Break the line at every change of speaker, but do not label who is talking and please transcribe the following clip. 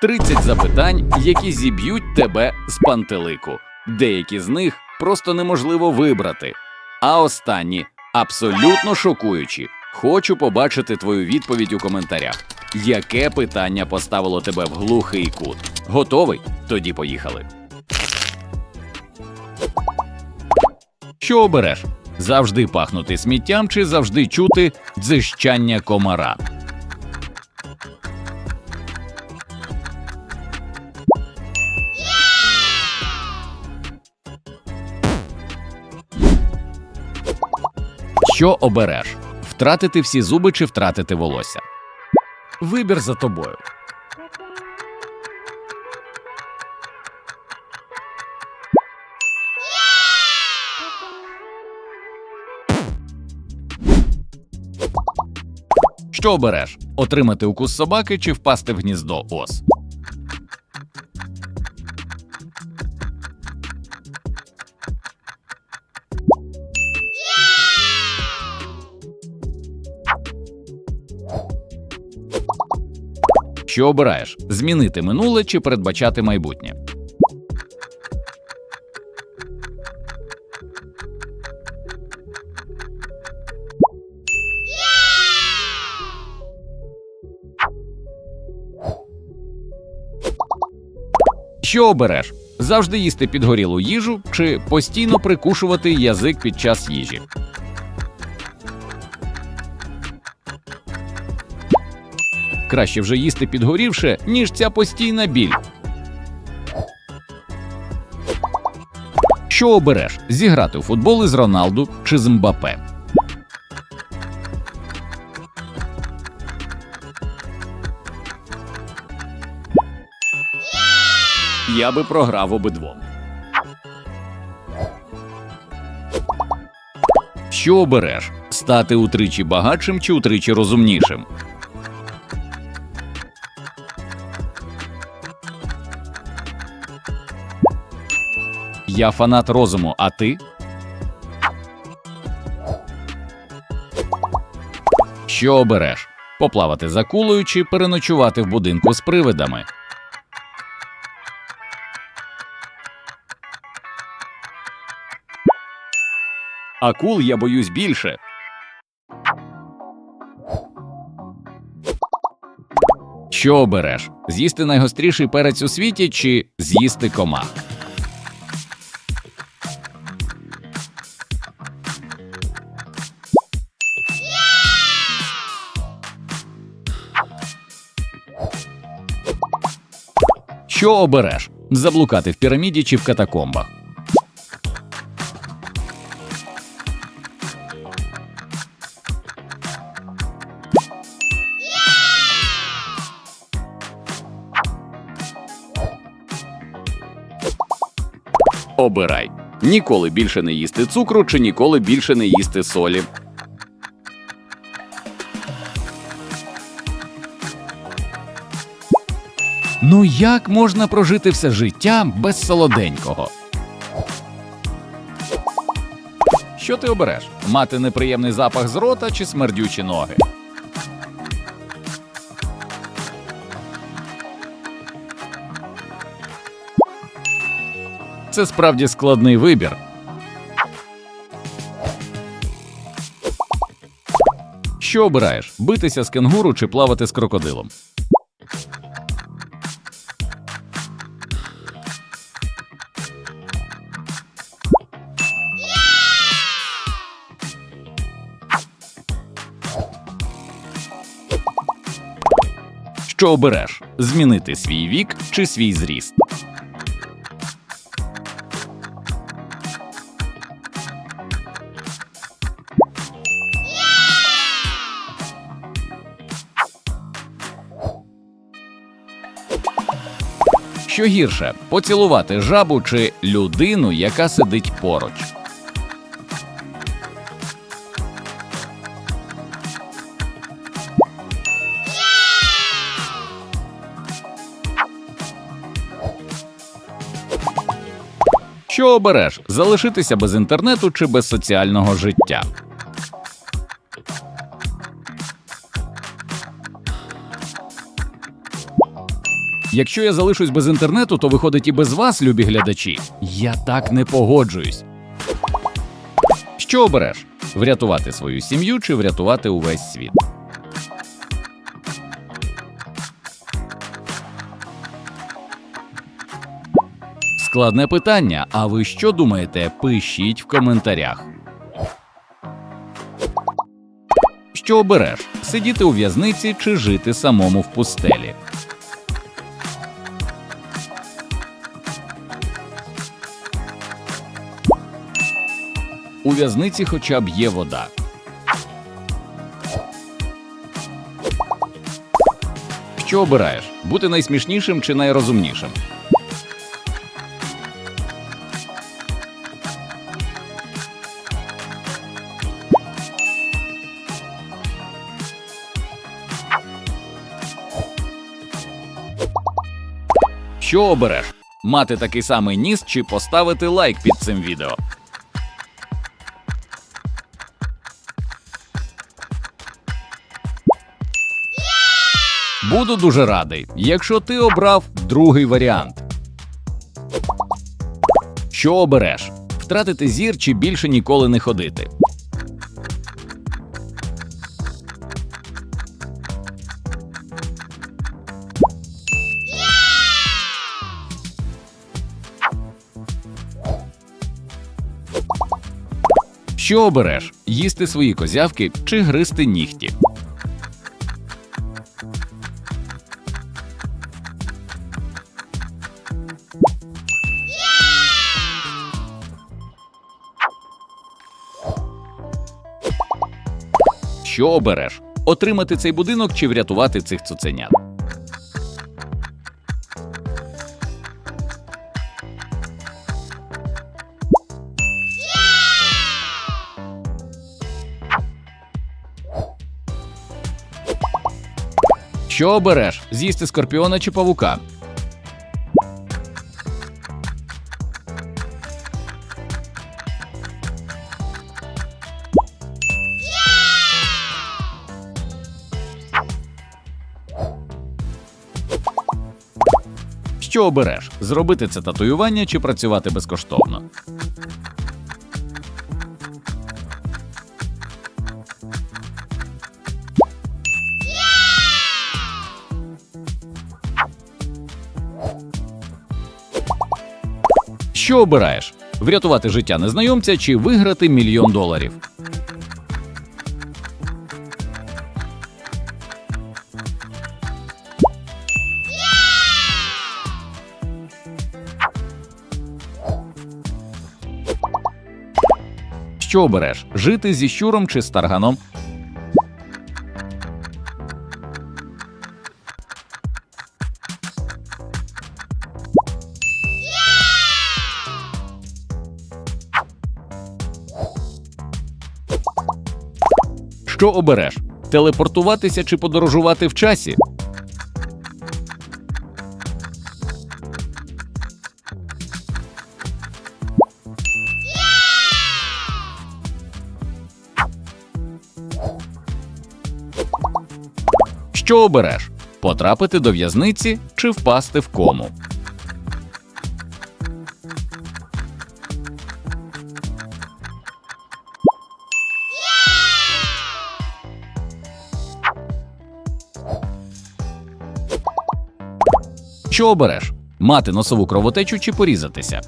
30 запитань, які зіб'ють тебе з пантелику. Деякі з них просто неможливо вибрати. А останні абсолютно шокуючі. Хочу побачити твою відповідь у коментарях. Яке питання поставило тебе в глухий кут? Готовий? Тоді поїхали. Що обереш? Завжди пахнути сміттям чи завжди чути дзищання комара? Що обереш? Втратити всі зуби чи втратити волосся? Вибір за тобою. Що обереш? Отримати укус собаки чи впасти в гніздо ос? Що обираєш? Змінити минуле чи передбачати майбутнє? Що обереш? Завжди їсти підгорілу їжу чи постійно прикушувати язик під час їжі? Краще вже їсти підгорівше, ніж ця постійна біль. Що обереш? Зіграти у футбол із Роналду чи з Мбапе? Я би програв обидвом. Що обереш? Стати утричі багатшим чи утричі розумнішим? Я фанат розуму, а ти? Що обереш? Поплавати за кулею чи переночувати в будинку з привидами? Акул я боюсь більше. Що обереш? З'їсти найгостріший перець у світі чи з'їсти комах? Що обереш? Заблукати в піраміді чи в катакомбах? Обирай. Ніколи більше не їсти цукру чи ніколи більше не їсти солі. Ну як можна прожити все життя без солоденького? Що ти обереш? Мати неприємний запах з рота чи смердючі ноги? Це справді складний вибір. Що обираєш? Битися з кенгуру чи плавати з крокодилом? Що обереш? Змінити свій вік чи свій зріст? Що гірше поцілувати жабу чи людину, яка сидить поруч? Що обереш залишитися без інтернету чи без соціального життя? Якщо я залишусь без інтернету, то виходить і без вас, любі глядачі. Я так не погоджуюсь. Що обереш? Врятувати свою сім'ю чи врятувати увесь світ? Складне питання. А ви що думаєте? Пишіть в коментарях. Що обереш? Сидіти у в'язниці чи жити самому в пустелі? У в'язниці хоча б є вода. Що обираєш? Бути найсмішнішим чи найрозумнішим? Що обереш? Мати такий самий ніс чи поставити лайк під цим відео? Буду дуже радий, якщо ти обрав другий варіант. Що обереш? Втратити зір чи більше ніколи не ходити? Що обереш? Їсти свої козявки чи гризти нігті? Що обереш? Отримати цей будинок чи врятувати цих цуценят? Що обереш? З'їсти скорпіона чи павука? Що обереш? Зробити це татуювання чи працювати безкоштовно? Що обираєш? Врятувати життя незнайомця чи виграти мільйон доларів? Що обереш? Жити зі щуром чи з Що обереш? Телепортуватися чи подорожувати в часі? Що обереш? Потрапити до в'язниці чи впасти в кому? Що обереш? Мати носову кровотечу чи порізатися?